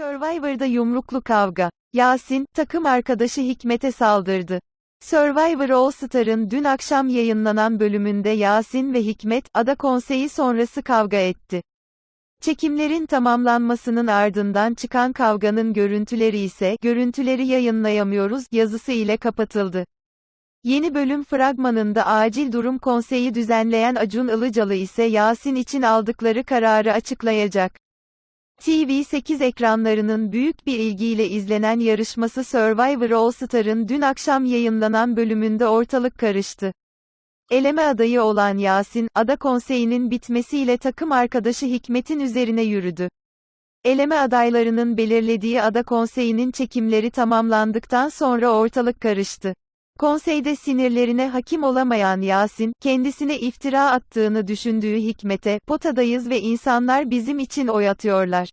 Survivor'da yumruklu kavga. Yasin, takım arkadaşı Hikmet'e saldırdı. Survivor All Star'ın dün akşam yayınlanan bölümünde Yasin ve Hikmet, ada konseyi sonrası kavga etti. Çekimlerin tamamlanmasının ardından çıkan kavganın görüntüleri ise, görüntüleri yayınlayamıyoruz, yazısı ile kapatıldı. Yeni bölüm fragmanında acil durum konseyi düzenleyen Acun Ilıcalı ise Yasin için aldıkları kararı açıklayacak. TV8 ekranlarının büyük bir ilgiyle izlenen yarışması Survivor All Star'ın dün akşam yayınlanan bölümünde ortalık karıştı. Eleme adayı olan Yasin, ada konseyinin bitmesiyle takım arkadaşı Hikmet'in üzerine yürüdü. Eleme adaylarının belirlediği ada konseyinin çekimleri tamamlandıktan sonra ortalık karıştı. Konseyde sinirlerine hakim olamayan Yasin, kendisine iftira attığını düşündüğü Hikmet'e, potadayız ve insanlar bizim için oy atıyorlar.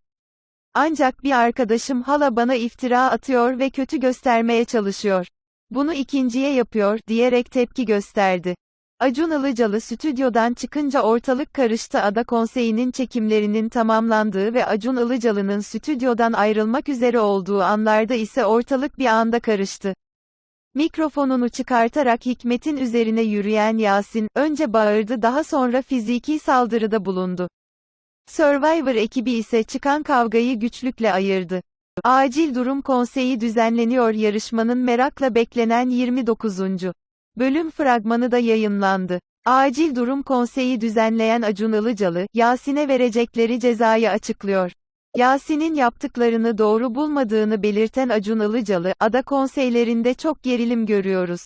Ancak bir arkadaşım hala bana iftira atıyor ve kötü göstermeye çalışıyor. Bunu ikinciye yapıyor, diyerek tepki gösterdi. Acun Ilıcalı stüdyodan çıkınca ortalık karıştı ada konseyinin çekimlerinin tamamlandığı ve Acun Ilıcalı'nın stüdyodan ayrılmak üzere olduğu anlarda ise ortalık bir anda karıştı. Mikrofonunu çıkartarak Hikmet'in üzerine yürüyen Yasin, önce bağırdı daha sonra fiziki saldırıda bulundu. Survivor ekibi ise çıkan kavgayı güçlükle ayırdı. Acil Durum Konseyi düzenleniyor yarışmanın merakla beklenen 29. bölüm fragmanı da yayınlandı. Acil Durum Konseyi düzenleyen Acun Ilıcalı, Yasin'e verecekleri cezayı açıklıyor. Yasin'in yaptıklarını doğru bulmadığını belirten Acun Ilıcalı, ada konseylerinde çok gerilim görüyoruz.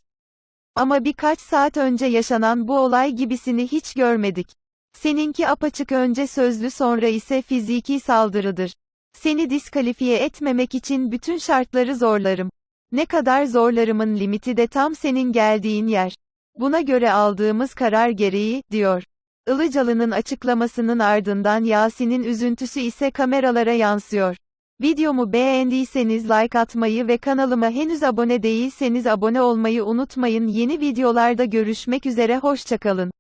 Ama birkaç saat önce yaşanan bu olay gibisini hiç görmedik. Seninki apaçık önce sözlü sonra ise fiziki saldırıdır. Seni diskalifiye etmemek için bütün şartları zorlarım. Ne kadar zorlarımın limiti de tam senin geldiğin yer. Buna göre aldığımız karar gereği, diyor. Ilıcalı'nın açıklamasının ardından Yasin'in üzüntüsü ise kameralara yansıyor. Videomu beğendiyseniz like atmayı ve kanalıma henüz abone değilseniz abone olmayı unutmayın. Yeni videolarda görüşmek üzere hoşçakalın.